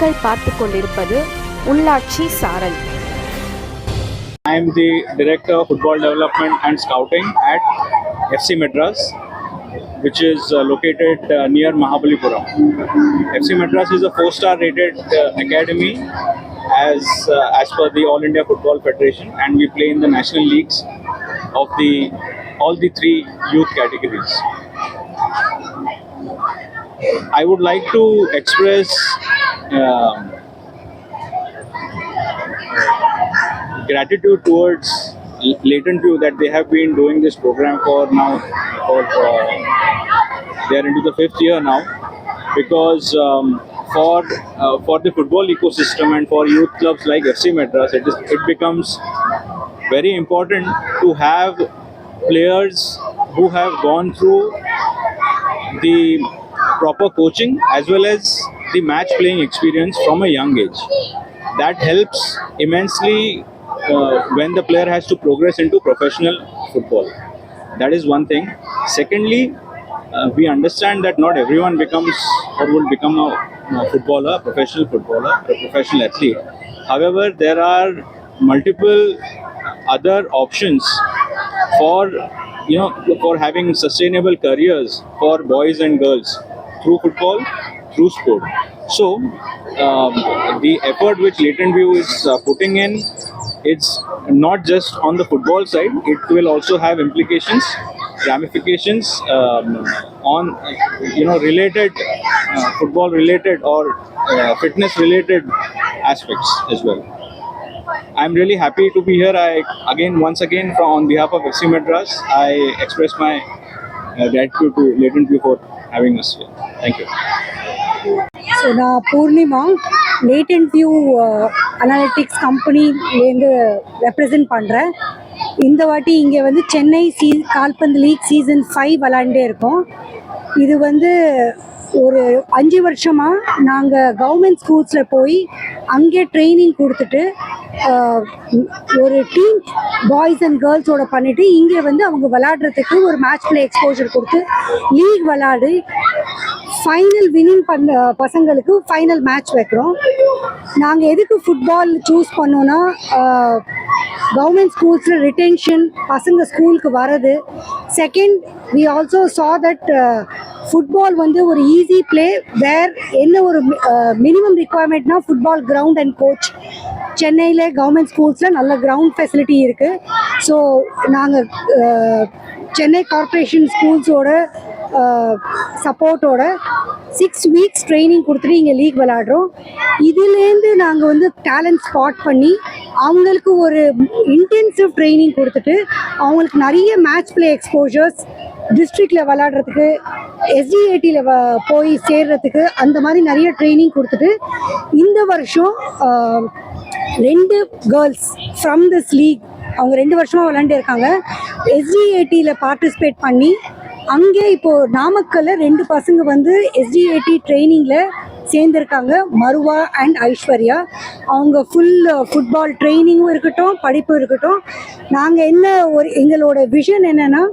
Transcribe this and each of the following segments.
நீங்கள் பார்த்து கொண்டிருப்பது உள்ளாட்சி சாரல் I am the Director of Football Development and Scouting at FC Madras, which is uh, located uh, near Mahabalipuram. FC Madras is a four-star rated uh, academy as uh, as per the All India Football Federation, and we play in the national leagues of the all the three youth categories. I would like to express. um gratitude towards Latent View that they have been doing this program for now for uh, they are into the fifth year now. Because um, for uh, for the football ecosystem and for youth clubs like FC Madras it is it becomes very important to have players who have gone through the proper coaching as well as the match playing experience from a young age that helps immensely uh, when the player has to progress into professional football. That is one thing. Secondly, uh, we understand that not everyone becomes or will become a, a footballer, a professional footballer, a professional athlete. However, there are multiple other options for you know for having sustainable careers for boys and girls through football through sport so um, the effort which latent view is uh, putting in it's not just on the football side it will also have implications ramifications um, on you know related uh, football related or uh, fitness related aspects as well I'm really happy to be here. I again, once again, from on behalf of FC Madras, I express my uh, gratitude to Latent View for having us here. Thank you. So நான் Poornima Latent View analytics கம்பெனிலேருந்து represent பண்ணுறேன் இந்த வாட்டி இங்கே வந்து சென்னை சீ கால்பந்து league season five விளாண்டே இருக்கோம். இது வந்து ஒரு அஞ்சு வருஷமாக நாங்கள் கவர்மெண்ட் ஸ்கூல்ஸில் போய் அங்கே ட்ரைனிங் கொடுத்துட்டு uh, ஒரு டீம் பாய்ஸ் அண்ட் கேர்ள்ஸோட பண்ணிவிட்டு இங்கே வந்து அவங்க விளாடுறதுக்கு ஒரு மேட்ச் பிளே எக்ஸ்போஜர் கொடுத்து லீக் விளாடி ஃபைனல் வினிங் பண்ண பசங்களுக்கு ஃபைனல் மேட்ச் வைக்கிறோம். நாங்கள் எதுக்கு ஃபுட்பால் சூஸ் பண்ணோன்னா கவர்மெண்ட் ஸ்கூல்ஸில் ரிட்டென்ஷன் பசங்க ஸ்கூலுக்கு வர்றது. Second we also saw that football வந்து ஒரு ஈஸி ப்ளே வேர் என்ன ஒரு மினிமம் ரிக்குவயர்மெண்ட்னா ஃபுட்பால் கிரவுண்ட் அண்ட் கோச் சென்னையில் கவர்மெண்ட் ஸ்கூல்ஸில் நல்ல கிரவுண்ட் ஃபெசிலிட்டி இருக்குது ஸோ நாங்கள் சென்னை கார்ப்பரேஷன் ஸ்கூல்ஸோட சப்போர்ட்டோட சிக்ஸ் வீக்ஸ் ட்ரைனிங் கொடுத்துட்டு இங்கே லீக் விளாடுறோம் இதுலேருந்து நாங்கள் வந்து டேலண்ட் ஸ்பாட் பண்ணி அவங்களுக்கு ஒரு இன்டென்சிவ் ட்ரைனிங் கொடுத்துட்டு அவங்களுக்கு நிறைய மேட்ச் ப்ளே எக்ஸ்போஜர்ஸ் டிஸ்ட்ரிக்டில் விளாடுறதுக்கு எஸ்டிஏடியில் போய் சேர்றதுக்கு அந்த மாதிரி நிறைய ட்ரைனிங் கொடுத்துட்டு இந்த வருஷம் ரெண்டு கேர்ள்ஸ் ஃப்ரம் திஸ் லீக் அவங்க ரெண்டு வருஷமாக விளாண்டு இருக்காங்க எஸ்டிஏடியில் பார்ட்டிசிபேட் பண்ணி அங்கே இப்போது நாமக்கல்ல ரெண்டு பசங்க வந்து எஸ்டிஐடி ட்ரைனிங்கில் சேர்ந்துருக்காங்க. மருவா அண்ட் ஐஸ்வர்யா. அவங்க ஃபுல் ஃபுட்பால் ட்ரைனிங்கும் இருக்கட்டும் படிப்பும் இருக்கட்டும். நாங்கள் என்ன ஒரு எங்களோட விஷன் என்னென்னா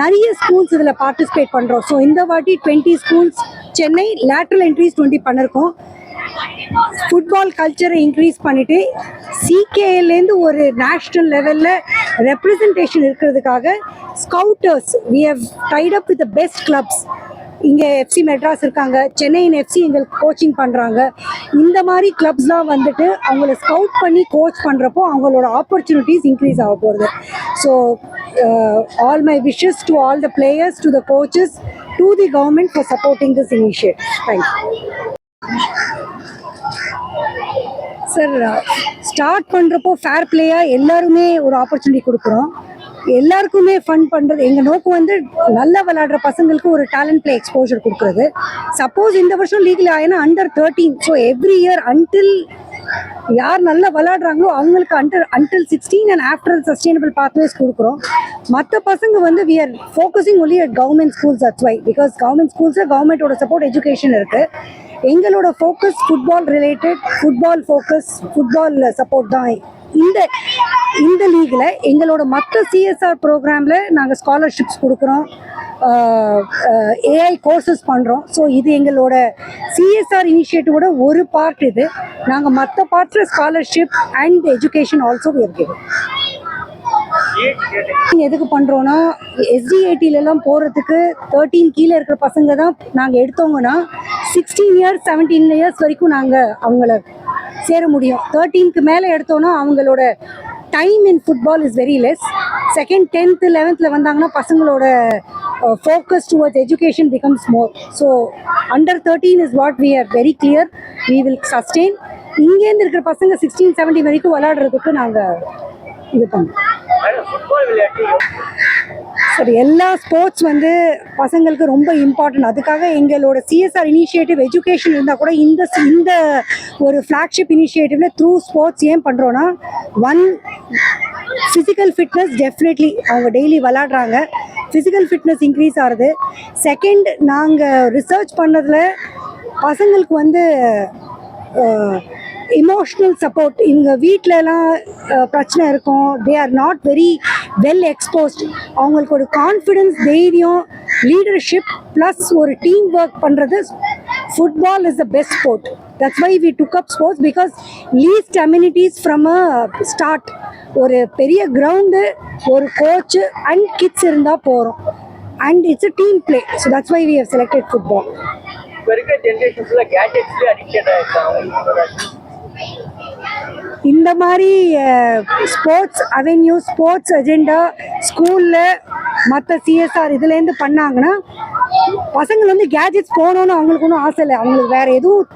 நிறைய ஸ்கூல்ஸ் இதில் பார்ட்டிசிபேட் பண்ணுறோம் ஸோ இந்த வாட்டி twenty schools Chennai lateral entries twenty பண்ணியிருக்கோம் ஃபுட்பால் கல்ச்சரை இன்க்ரீஸ் பண்ணிவிட்டு சிகேலேருந்து ஒரு நேஷ்னல் லெவலில் ரெப்ரசன்டேஷன் இருக்கிறதுக்காக scouters we have tied up with the best clubs இங்கே எஃப்சி மெட்ராஸ் இருக்காங்க சென்னையின் எஃப்சி எங்களுக்கு கோச்சிங் பண்ணுறாங்க இந்த மாதிரி கிளப்ஸ்லாம் வந்துட்டு அவங்கள ஸ்கவுட் பண்ணி கோச் பண்ணுறப்போ அவங்களோட ஆப்பர்ச்சுனிட்டிஸ் இன்க்ரீஸ் ஆக போகிறது so all my wishes to all the players to the coaches to the government for supporting this initiate thank you sir start பண்ணுறப்போ ஃபேர் பிளேயாக எல்லாருமே ஒரு ஆப்பர்ச்சுனிட்டி கொடுக்குறோம். எல்லாருக்குமே ஃபன் பண்ணுறது எங்கள் நோக்கம் வந்து நல்லா விளாடுற பசங்களுக்கு ஒரு டேலண்ட் ப்ளே எக்ஸ்போஜர் கொடுக்குறது. சப்போஸ் இந்த வருஷம் லீகில் ஆயினா under thirteen so every year until யார் நல்லா விளாடுறாங்களோ அவங்களுக்கு under until sixteen and after sustainable pathways கொடுக்குறோம். மற்ற பசங்க வந்து we are focusing only at government schools that's why because government ஸ்கூல்ஸில் கவர்மெண்ட்டோட சப்போர்ட் எஜுகேஷன் இருக்குது எங்களோட focus football related football focus football support தான் இந்த இந்த லீகில் எங்களோட மற்ற சிஎஸ்ஆர் ப்ரோக்ராமில் நாங்கள் ஸ்காலர்ஷிப்ஸ் கொடுக்குறோம். ஏஐ கோர்சஸ் பண்ணுறோம் ஸோ இது எங்களோட சிஎஸ்ஆர் இனிஷியேட்டிவோட ஒரு பார்ட் இது. நாங்கள் மற்ற பார்ட்டில் ஸ்காலர்ஷிப் அண்ட் எஜுகேஷன் ஆல்சோ இருக்குது எதுக்கு பண்ணுறோன்னா எஸ்டிஐடிலலாம் போகிறதுக்கு தேர்ட்டீன் கீழே இருக்கிற பசங்க தான் நாங்கள் எடுத்தோங்கன்னா சிக்ஸ்டீன் இயர்ஸ் செவன்டீன் இயர்ஸ் வரைக்கும் நாங்கள் அவங்கள சேர முடியும். தேர்ட்டீனுக்கு மேலே எடுத்தோன்னா அவங்களோட time in football is very less second tenth லெவன்த்தில் வந்தாங்கன்னா பசங்களோட focus towards education becomes more so under thirteen is what we are very clear we will sustain இங்கேருந்து இருக்கிற பசங்க சிக்ஸ்டீன் செவன்டீன் வரைக்கும் விளையாடுறதுக்கு நாங்கள் இது பண்ணுறோம் சரி எல்லா ஸ்போர்ட்ஸ் வந்து பசங்களுக்கு ரொம்ப இம்பார்ட்டன்ட் அதுக்காக எங்களோட சிஎஸ்ஆர் இனிஷியேட்டிவ் எஜுகேஷன் இருந்தால் கூட இந்த இந்த ஒரு ஃப்ளாக்ஷிப் இனிஷியேட்டிவ்ல த்ரூ ஸ்போர்ட்ஸ் ஏன் பண்ணுறோன்னா ஒன் ஃபிசிக்கல் ஃபிட்னஸ் டெஃபினெட்லி அவங்க டெய்லி விளாடுறாங்க ஃபிசிக்கல் ஃபிட்னஸ் இன்க்ரீஸ் ஆகுது. செகண்ட் நாங்கள் ரிசர்ச் பண்ணதில் பசங்களுக்கு வந்து இமோஷ்னல் சப்போர்ட் இவங்க வீட்டிலலாம் பிரச்சனை இருக்கும். They are not very well exposed அவங்களுக்கு ஒரு கான்ஃபிடென்ஸ் தைரியம் லீடர்ஷிப் ப்ளஸ் ஒரு டீம் ஒர்க் பண்ணுறது football is the best sport that's why we took up sports because least amenities from a start ஒரு பெரிய கிரவுண்டு ஒரு கோச்சு அண்ட் கிட்ஸ் இருந்தால் போகிறோம் and it's a team play so that's why we have selected football இப்போ இருக்கிற ஜென்ரேஷன்ஸில் கேட்ஜெட்ஸ்லேயே addicted ஆகிருக்காங்க இந்த மாதிரி sports avenue sports agenda ஸ்கூலில் மற்ற சிஎஸ்ஆர் இதுலேருந்து பண்ணாங்கன்னா பசங்க வந்து கேஜெட்ஸ் போகணுன்னு அவங்களுக்கு ஒன்றும் ஆசை இல்லை. அவங்களுக்கு வேறு எதுவும்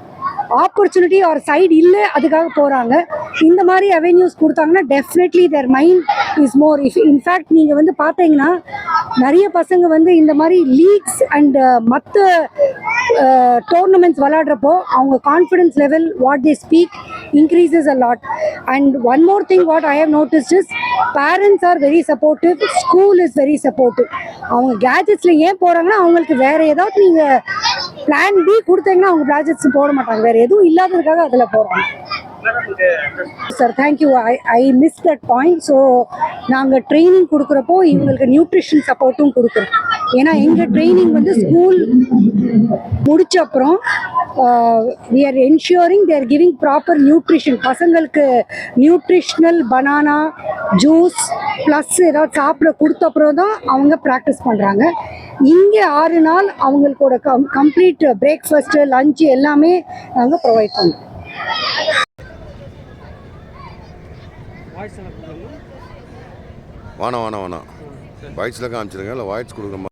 ஆப்பர்ச்சுனிட்டி ஒரு சைடு இல்லை அதுக்காக போகிறாங்க இந்த மாதிரி அவென்யூஸ் கொடுத்தாங்கன்னா definitely their mind is more if in fact நீங்கள் வந்து பார்த்தீங்கன்னா நிறைய பசங்க வந்து இந்த மாதிரி லீக்ஸ் அண்டு மற்ற டோர்னமெண்ட்ஸ் விளாடுறப்போ அவங்க confidence level what they speak increases a lot. And one more thing what i have noticed is parents are very supportive school is very supportive அவங்க கேஜெட்ஸில் ஏன் போகிறாங்கன்னா அவங்களுக்கு வேற ஏதாவது நீங்கள் பிளான் பி கொடுத்தீங்கன்னா அவங்க கேஜெட்ஸ் போட மாட்டாங்க. வேற எதுவும் இல்லாததுக்காக அதில் போகிறாங்க sir thank you I I miss that point so நாங்கள் ட்ரைனிங் கொடுக்குறப்போ இவங்களுக்கு நியூட்ரிஷன் சப்போர்ட்டும் கொடுக்குறோம். ஏன்னா எங்கள் ட்ரைனிங் வந்து ஸ்கூல் முடிச்ச அப்புறம் we are ensuring their giving proper nutrition பசங்களுக்கு நியூட்ரிஷ்னல் பனானா ஜூஸ் ப்ளஸ் ஏதாவது சாப்பிட கொடுத்த அப்புறம் தான் அவங்க ப்ராக்டிஸ் பண்ணுறாங்க இங்கே ஆறு நாள் அவங்களுக்கோட கம் கம்ப்ளீட் பிரேக்ஃபாஸ்ட்டு லஞ்சு எல்லாமே நாங்கள் ப்ரொவைட் பண்ணுறோம் வேணாம் வேணாம் வேணாம் வாய்ஸில் காமிச்சிருங்க. இல்லை வாய்ஸ் கொடுக்குற